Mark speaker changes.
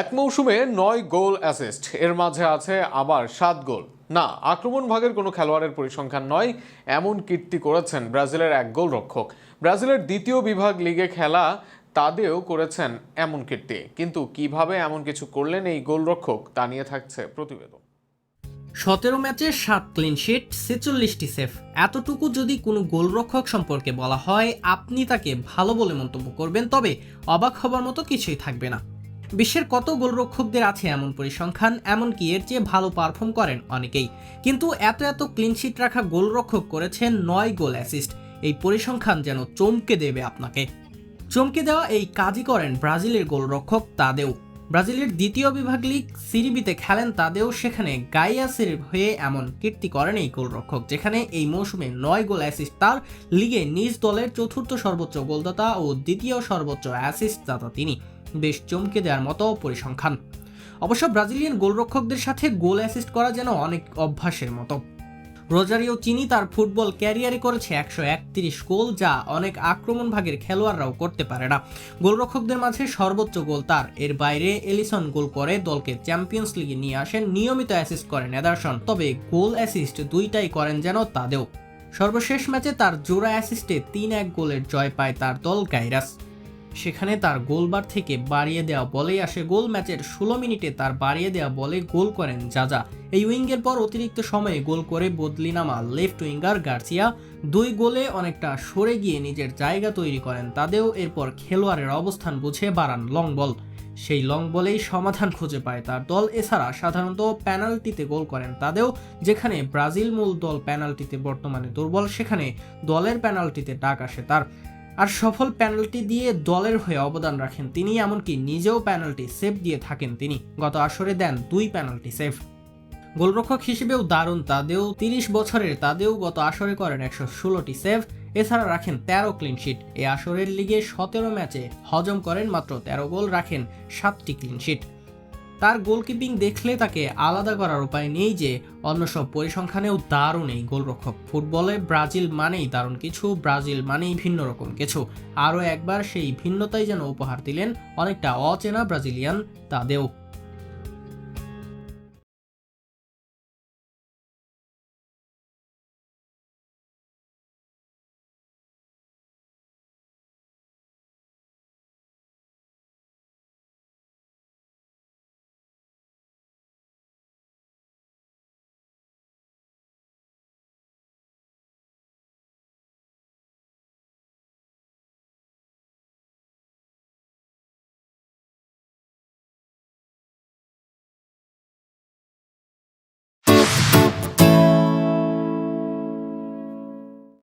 Speaker 1: এক মৌসুমে নয় গোল অ্যাসিস্ট এর মাঝে আছে আবার সাত গোল। না, আক্রমণ ভাগের কোনো খেলোয়াড়ের পরিসংখ্যান নয়, এমন কীর্তি করেছেন ব্রাজিলের এক গোল রক্ষক ব্রাজিলের দ্বিতীয় বিভাগ লিগে খেলা, তাদেও করেছেন এমন কীর্তি। কিন্তু কীভাবে এমন কিছু করলেন এই গোলরক্ষক, তা নিয়ে থাকছে প্রতিবেদন।
Speaker 2: সতেরো ম্যাচে সাত ক্লিন ক্লিনশিট ছেচল্লিশটি সেফ এতটুকু যদি কোনো গোলরক্ষক সম্পর্কে বলা হয়, আপনি তাকে ভালো বলে মন্তব্য করবেন, তবে অবাক হবার মতো কিছুই থাকবে না। বিশ্বের কত গোলরক্ষকদের আছে এমন পরিসংখ্যান? এমনকি এর চেয়ে ভালো পারফর্ম করেন অনেকেই। কিন্তু এত এত ক্লিনশিট রাখা গোলরক্ষক করেছেন নয় গোল অ্যাসিস্ট এই পরিসংখ্যান যেন চমকে দেবে আপনাকে। চমকে দেওয়া এই কাজই করেন ব্রাজিলের গোলরক্ষক তাদেও। ব্রাজিলের দ্বিতীয় বিভাগ লিগ সিরিবিতে খেলেন তাদেও, সেখানে গাইয়াসের হয়ে এমন কীর্তি করেন এই গোলরক্ষক, যেখানে এই মৌসুমে নয় গোল অ্যাসিস্ট তার। লিগে নিজ দলের চতুর্থ সর্বোচ্চ গোলদাতা ও দ্বিতীয় সর্বোচ্চ অ্যাসিস্ট দাতা তিনি। বেশ চমকে দেওয়ার মতো পরিসংখ্যান। অবশ্য ব্রাজিলিয়ান গোলরক্ষকদের সাথে গোল অ্যাসিস্ট করা যেন অনেক অভ্যাসের মতো। রোজারিও চিনি তার ফুটবল ক্যারিয়ারে করেছে একশো একত্রিশ গোল, যা অনেক আক্রমণ ভাগের খেলোয়াড়রাও করতে পারে না। গোলরক্ষকদের মাঝে সর্বোচ্চ গোল তার। এর বাইরে এলিসন গোল করে দলকে চ্যাম্পিয়ন্স লিগে নিয়ে আসেন। নিয়মিত অ্যাসিস্ট করেন এদারসন, তবে গোল অ্যাসিস্ট দুইটাই করেন যেন তাদেও সর্বশেষ ম্যাচে তার জোড়া অ্যাসিস্টে তিন এক গোলের জয় পায় তার দল গাইরাস। সেখানে তার গোলবার থেকে বাড়িয়ে দেওয়া বলেই আসে গোল ম্যাচের ষোলো মিনিটে তার বাড়িয়ে দেওয়া বলে গোল করেন যাজা। এই উইঙ্গের পর অতিরিক্ত সময়ে গোল করে বদলি নামা লেফট উইঙ্গার গার্সিয়া। দুই গোলে অনেকটা সরে গিয়ে নিজের জায়গা তৈরি করেন তাদেও এরপর খেলোয়াড়ের অবস্থান বুঝে বাড়ান লং বল। সেই লং বলেই সমাধান খুঁজে পায় তার দল। এছাড়া সাধারণত পেনাল্টিতে গোল করেন তাদেও যেখানে ব্রাজিল মূল দল পেনাল্টিতে বর্তমানে দুর্বল, সেখানে দলের পেনাল্টিতে ডাক আসে তার। আর সফল পেনাল্টি দিয়ে দলের হয়ে অবদান রাখেন তিনি, এমনকি নিজেও পেনাল্টি সেভ দিয়ে থাকেন তিনি। গত আসরে দেন দুই পেনাল্টি সেভ গোলরক্ষক হিসেবেও দারুণ তাদেও তিরিশ বছরের তাদেও গত আসরে করেন একশো ষোলোটি সেভ এছাড়া রাখেন তেরো ক্লিনশিট এই আসরের লিগে সতেরো ম্যাচে হজম করেন মাত্র তেরো গোল, রাখেন সাতটি ক্লিনশিট তার গোলকিপিং দেখলে তাকে আলাদা করার উপায় নেই যে, অন্য সব পরিসংখ্যানেও দারুণ এই গোলরক্ষক। ফুটবলে ব্রাজিল মানেই দারুণ কিছু, ব্রাজিল মানেই ভিন্ন রকম কিছু। আরও একবার সেই ভিন্নতাই যেন উপহার দিলেন অনেকটা অচেনা ব্রাজিলিয়ান তাদেও